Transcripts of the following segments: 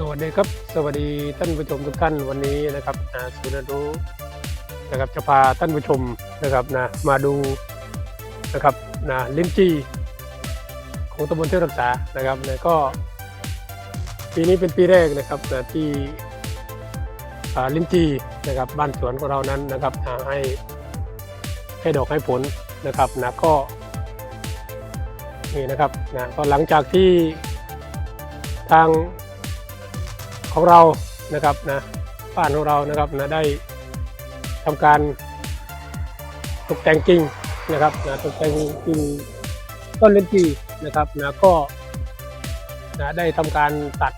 สวัสดีครับ สวัสดีท่านผู้ชมทุกท่านวันนี้นะครับนะศูนย์รียนรู้นะครับจะพาท่านผู้ชมนะครับนะมาดูนะครับนะลิ้นจีของตำบลเทพรักษานะครับนะก็ ปีนี้เป็นปีแรกนะครับนะที่ลิ้นจีนะครับบ้านสวนของเรานั้นนะครับนะให้ให้ดอกให้ผลนะครับนะก็นี่นะครับนะก็หลังจากที่ทาง ของเรานะครับนะบ้านของเรานะครับนะได้ทำการตกแต่งกิ่งนะครับนะตกแต่งกิ่งต้นเลนจีนะครับนะก็นะได้ทำการตัด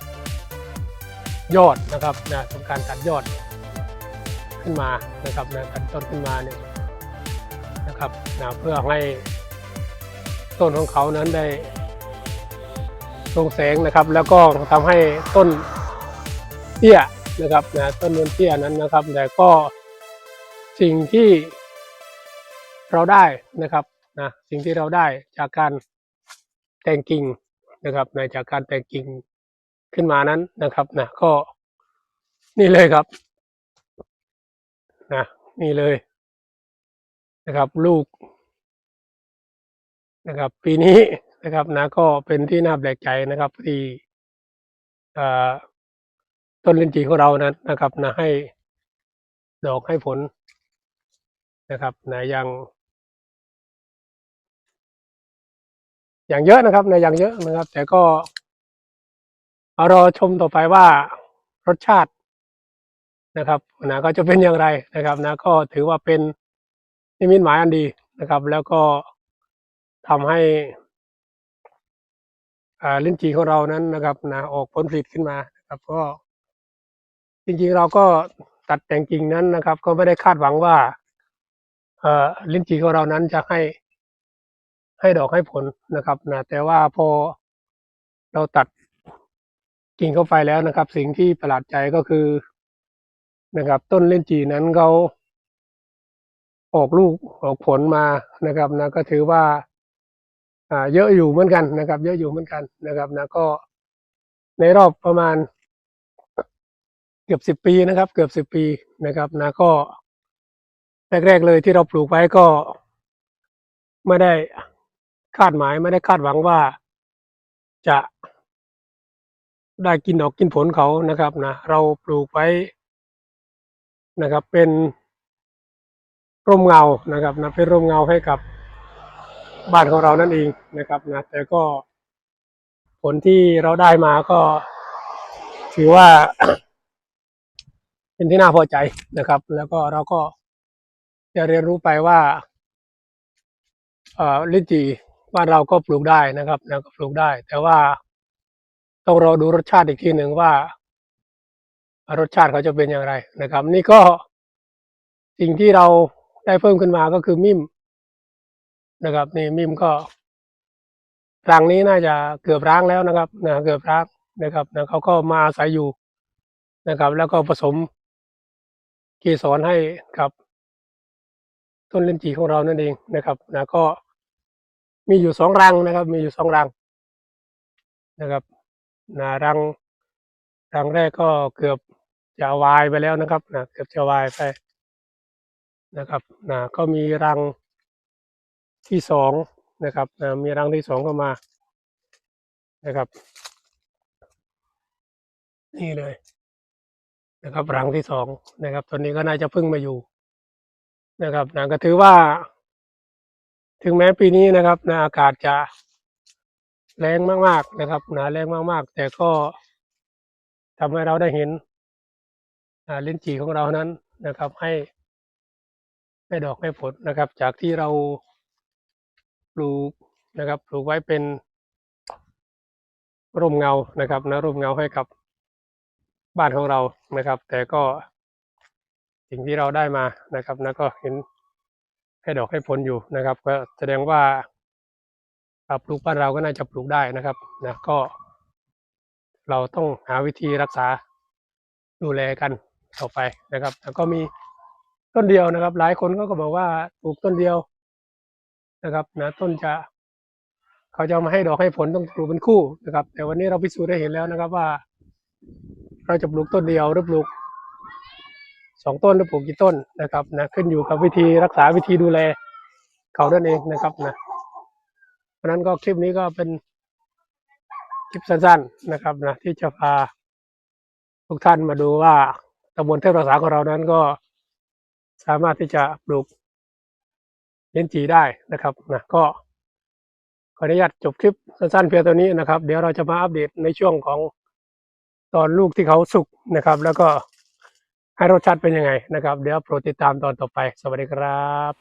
ยอดนะครับนะทำการตัดยอดขึ้นมานะครับนะตัดต้นขึ้นมาเนี่ยนะครับนะเพื่อให้ต้นของเขานั้นได้ทรงแสงนะครับ แล้วก็ทำให้ต้น เตี้ยนะครับนะต้นนนเตี้ยนั้นนะครับ แต่ก็สิ่งที่เราได้นะครับนะสิ่งที่เราได้จากการแต่งกิ่งนะครับในจากการแต่งกิ่งขึ้นมานั้นนะครับนะก็นี่เลยครับนะนี่เลยนะครับ ลูกนะครับ ปีนี้นะครับนะก็เป็นที่น่าแปลกใจนะครับที่อ่อ ต้นลิ้นจี่ของเรานั้นนะครับนะให้ดอกให้ผลนะครับนะอย่างอย่างเยอะนะครับนอย่างเยอะนะครับ แต่ก็เอารอชมต่อไปว่ารสชาตินะครับนะก็จะเป็นอย่างไรนะครับนะก็ถือว่าเป็นนิมิตหมายอันดีนะครับ แล้วก็ทำให้อ่าลิ้นจี่ของเรานั้นนะครับนะออกผลผลิตขึ้นมานะครับก็ จริงๆเราก็ตัดแต่งกิ่งนั้นนะครับ ก็ไม่ได้คาดหวังว่า เอ่อลิ้นจี่ของเรานั้นจะให้ ให้ดอกให้ผลนะครับนะแต่ว่าพอเราตัดกิ่งเข้าไปแล้วนะครับ สิ่งที่ประหลาดใจก็คือนะครับ ต้นลิ้นจี่นั้นเขาออกลูกออกผลมานะครับนะก็ถือว่า อ่า เยอะอยู่เหมือนกันนะครับ เยอะอยู่เหมือนกันนะครับนะก็ในรอบประมาณ กือบสิบปีนะครับ เกือบสิบปีนะครับนะก็แรกๆเลยที่เราปลูกไว้ก็ไม่ได้คาดหมายไม่ได้คาดหวังว่าจะได้กินดอกกินผลเขานะครับนะเราปลูกไว้นะครับ เป็นร่มเงานะครับนะเป็นร่มเงาให้กับบ้านของเรานั่นเองนะครับนะแต่ก็ผลที่เราได้มาก็ถือว่า เป็นที่น่าพอใจนะครับ แล้วก็เราก็จะเรียนรู้ไปว่าเอ่อลิ้นจี่บ้านเราก็ปลูกได้นะครับนะก็ปลูกได้ แต่ว่าต้องรอดูรสชาติอีกทีหนึ่งว่ารสชาติเขาจะเป็นอย่างไรนะครับ นี่ก็สิ่งที่เราได้เพิ่มขึ้นมาก็คือมิมนะครับ นี่มิมก็รังนี้น่าจะเกือบร้างแล้วนะครับนะเกือบร้างนะครับนะเขาก็มาอาศัยอยู่นะครับ แล้วก็ผสม เกสรให้กับต้นเลนจีของเรานั่นเองนะครับนะก็มีอยู่สองรังนะครับ มีอยู่สองรังนะครับนะรังรังแรกก็เกือบจะวายไปแล้วนะครับนะเกือบจะวายไปนะครับนะก็มีรังที่สองนะครับนะมีรังที่สองเข้ามานะครับ นี่เลย นะครับรังที่สองนะครับตอนนี้ก็น่าจะเพิ่งมาอยู่นะครับนะก็ถือว่า ถึงแม้ปีนี้นะครับนะอากาศจะแรงมากๆนะครับหนะแรงมากๆ แต่ก็ทำให้เราได้เห็นลิ้นจี่ของเรานั้นนะครับ ให้ให้ดอกให้ผลนะครับ จากที่เราปลูกนะครับ ปลูกไว้เป็นร่มเงานะครับนะร่มเงาให้กับ บ้านของเรานะครับ แต่ก็สิ่งที่เราได้มานะครับนะก็เห็นให้ดอกให้ผลอยู่นะครับ ก็แสดงว่าปลูกบ้านเราก็น่าจะปลูกได้นะครับนะก็ เราต้องหาวิธีรักษาดูแลกันต่อไปนะครับ แล้วก็มีต้นเดียวนะครับ หลายคนก็บอกว่าปลูกต้นเดียวนะครับนะต้นจะเขาจะมาให้ดอกให้ผลต้องปลูกเป็นคู่นะครับ แต่วันนี้เราพิสูจน์ได้เห็นแล้วนะครับว่า เราจะปลูกต้นเดียวหรือปลูกสองต้นหรือปลูกกี่ต้นนะครับนะขึ้นอยู่กับวิธีรักษาวิธีดูแลเขานั่นเองนะครับนะเพราะนั้นก็คลิปนี้ก็เป็นคลิปสั้นๆนะครับนะที่จะพาทุกท่านมาดูว่าตำบลเทพรักษาของเรานั้นก็สามารถที่จะปลูกเลิ้นจี่ได้นะครับนะก็ขออนุญาตจบคลิปสั้นๆเพียงตัวนี้นะครับ เดี๋ยวเราจะมาอัปเดตในช่วงของ ตอนลูกที่เขาสุกนะครับ แล้วก็ให้รสชาติเป็นยังไงนะครับ เดี๋ยวโปรดติดตามตอนต่อไป สวัสดีครับ